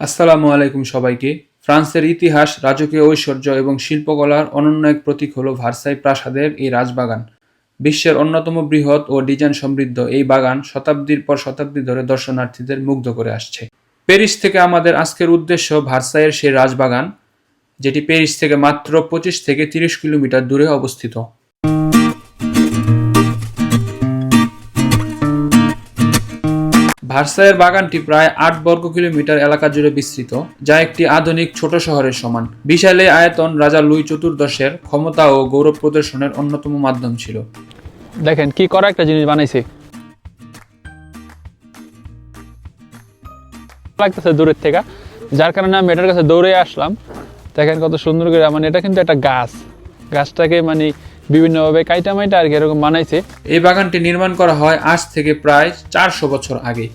আসসালামু আলাইকুম সবাইকে। ফ্রান্সের ইতিহাস, রাজকীয় ঐশ্বর্য এবং শিল্পকলার অনন্য এক প্রতীক হল ভার্সাই প্রাসাদের এই রাজবাগান। বিশ্বের অন্যতম বৃহৎ ও ডিজাইন সমৃদ্ধ এই বাগান শতাব্দীর পর শতাব্দী ধরে দর্শনার্থীদের মুগ্ধ করে আসছে। প্যারিস থেকে আমাদের আজকের উদ্দেশ্য ভার্সাইয়ের সেই রাজবাগান, যেটি প্যারিস থেকে মাত্র পঁচিশ থেকে তিরিশ কিলোমিটার দূরে অবস্থিত। ভার্সাইয়ের বাগানটি প্রায় আট বর্গ কিলোমিটার এলাকা জুড়ে বিস্তৃত যা একটি আধুনিক ছোট শহরের সমান। বিশাল এই আয়তন রাজা লুই চতুর্দশের ক্ষমতা ও গৌরব প্রদর্শনের অন্যতম মাধ্যম ছিল। দেখেন কি করা একটা জিনিস বানাইছে। লাগতেছে দূরের থেকে যার কারণে আমি এটার কাছে দৌড়ে আসলাম। দেখেন কত সুন্দর করে মানে এটা কিন্তু একটা গাছ। গাছটাকে মানে বিভিন্নভাবে কাইটা মাইটা আর কি এরকম বানাইছে। এই বাগানটি নির্মাণ করা হয় আজ থেকে প্রায় চারশো বছর আগে।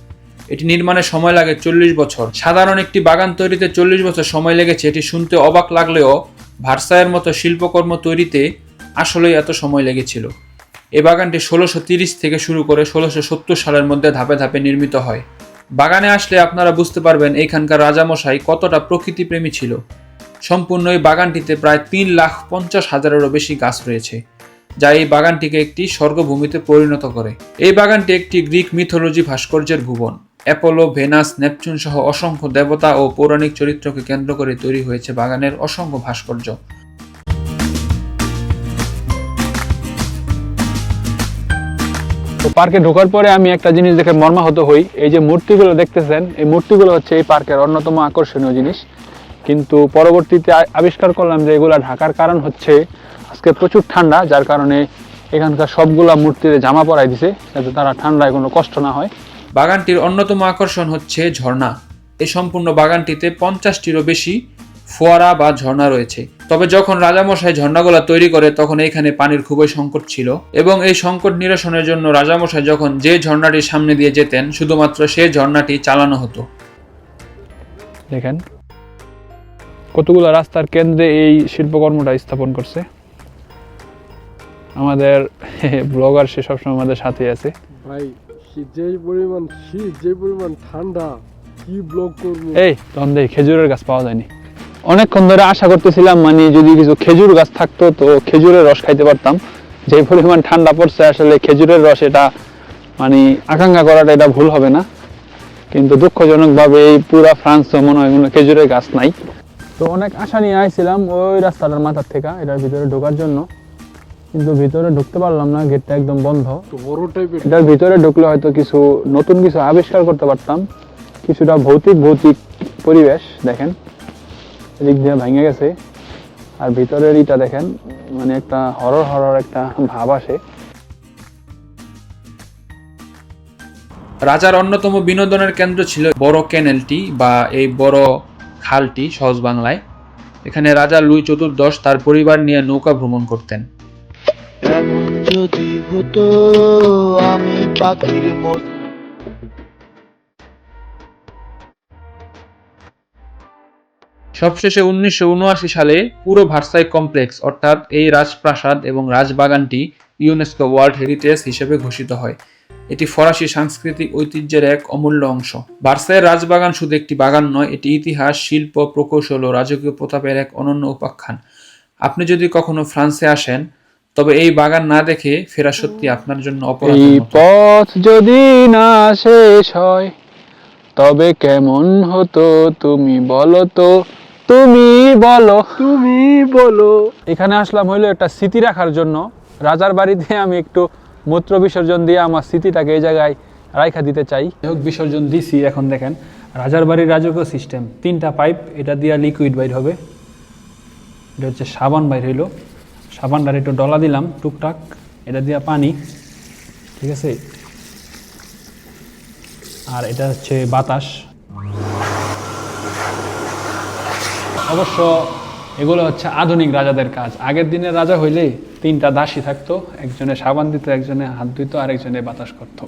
এটি নির্মাণে সময় লাগে চল্লিশ বছর। সাধারণ একটি বাগান তৈরিতে চল্লিশ বছর সময় লেগেছে। এটি শুনতে অবাক লাগলেও ভার্সাইয়ের মতো শিল্পকর্ম তৈরিতে আসলেই এত সময় লেগেছিল। এই বাগানটি ষোলোশো তিরিশ থেকে শুরু করে ষোলোশো সত্তর সালের মধ্যে ধাপে ধাপে নির্মিত হয়। বাগানে আসলে আপনারা বুঝতে পারবেন এইখানকার রাজামশাই কতটা প্রকৃতিপ্রেমী ছিল। সম্পূর্ণ এই বাগানটিতে প্রায় তিন লাখ পঞ্চাশ হাজারেরও বেশি গাছ রয়েছে, যা এই বাগানটিকে একটি স্বর্গভূমিতে পরিণত করে। এই বাগানটি একটি গ্রিক মিথোলজি ভাস্কর্যের ভুবন। অ্যাপোলো, ভেনাস, নেপচুন সহ অসংখ্য দেবতা ও পৌরাণিক চরিত্রকে কেন্দ্র করে তৈরি হয়েছে বাগানের অসংখ্য ভাস্কর্য। তো পার্কে ঢোকার পরে আমি একটা জিনিস দেখে মর্মাহত হই। এই যে মূর্তিগুলো দেখতেছেন, এই মূর্তিগুলো হচ্ছে এই পার্কের অন্যতম আকর্ষণীয় জিনিস। কিন্তু পরবর্তীতে আবিষ্কার করলাম যে এগুলা ঢাকার কারণ হচ্ছে আজকে প্রচুর ঠান্ডা, যার কারণে এখানকার সবগুলা মূর্তিতে জামা পরাই দিছে, যাতে তারা ঠান্ডায় কোনো কষ্ট না হয়। বাগানটির অন্যতম আকর্ষণ হচ্ছে ঝর্ণা। এই সম্পূর্ণ বাগানটিতে পঞ্চাশটিরও বেশি ফোয়ারা বা ঝর্ণা রয়েছে। তবে যখন রাজামশাই ঝর্ণাগুলো তৈরি করে তখন এখানে পানির খুবই সংকট ছিল এবং এই সংকট নিরসনের জন্য রাজামশাই যখন যে ঝর্ণাটির সামনে দিয়ে যেতেন শুধুমাত্র সেই ঝর্ণাটি চালানো হতো। দেখেন। কতগুলো রাস্তার কেন্দ্রে এই শিল্পকর্মটা স্থাপন করছে। আমাদের ব্লগার সে সবসময় আমাদের সাথে আছে। ভাই শীত যে পরিমাণ শীত, যে পরিমাণ ঠান্ডা, কি ব্লগ করব? এই, তখন দেখি, খেজুরের গাছ পাওয়া যায়নি। অনেকক্ষণ ধরে আশা করতেছিলাম মানে যদি কিছু খেজুর গাছ থাকতো, তো খেজুরের রস খাইতে পারতাম। যে পরিমাণ ঠান্ডা পড়ছে, আসলে খেজুরের রস এটা মানে আকাঙ্ক্ষা করাটা এটা ভুল হবে না। কিন্তু দুঃখজনকভাবে এই পুরা ফ্রান্স মনে হয় কোনো খেজুরের গাছ নাই। তো অনেক আশা নিয়ে আইছিলাম ওই রাস্তাটার মাথার থেকে, এটার ভিতরে ঢোকার জন্য। কিন্তু ভিতরে ঢুকতে পারলাম না গেটটা একদম বন্ধ। এটার ভিতরে ঢুকলে হয়তো কিছু নতুন কিছু আবিষ্কার করতে পারতাম। কিছুটা ভৌতিক ভৌতিক পরিবেশ দেখেন। এদিক দিয়ে ভেঙে গেছে। আর ভিতরের ইটা দেখেন মানে একটা হরর হরর একটা ভাব আসে। রাজার অন্যতম বিনোদনের কেন্দ্র ছিল বড় ক্যানেলটি বা এই বড় খালটি সহজ বাংলায়। এখানে রাজা লুই চতুর্দশ তার পরিবার নিয়ে নৌকা ভ্রমণ করতেন। যদি হতো আমি পাখির সবশেষে উনিশশো উনআশি সালে পুরো ভার্সাই কমপ্লেক্স, অর্থাৎ এই রাজপ্রাসাদ এবং রাজবাগানটি ইউনেস্কো ওয়ার্ল্ড হেরিটেজ হিসেবে ঘোষিত হয়। এটি ফরাসি সাংস্কৃতিক ঐতিহ্যের এক অমূল্য অংশ। ভার্সাইয়ের রাজবাগান শুধু একটি বাগান নয়, এটি ইতিহাস, শিল্প, প্রকৌশল ও রাজকীয় প্রতাপের এক অনন্য উপাখ্যান। আপনি যদি কখনো ফ্রান্সে আসেন তবে এই বাগান না দেখে ফেরা সত্যি আপনার জন্য এই পথ যদি না শেষ হয় তবে কেমন হতো তুমি বলো তো? তুমি বলো। তুমি বলো। এখানে আসলাম হইল একটা স্মৃতি রাখার জন্য। রাজার বাড়িতে আমি একটু মূত্র বিসর্জন দিয়ে আমার স্মৃতিটাকে এই জায়গায় রাইখা দিতে চাই। হোক বিসর্জন দিছি এখন দেখেন। রাজার বাড়ির রাজকীয় সিস্টেম তিনটা পাইপ এটা দিয়ে লিকুইড বাইর হবে। এটা হচ্ছে সাবান বাইর হইল। সাবানটার একটু ডলা দিলাম, টুকটাক। এটা দিয়া পানি, ঠিক আছে? আর এটা হচ্ছে বাতাস। অবশ্য এগুলো হচ্ছে আধুনিক রাজাদের কাজ। আগের দিনের রাজা হইলে তিনটা দাসী থাকতো, একজনে সাবান দিত, একজনে হাত ধুইত আর একজনে বাতাস করতো।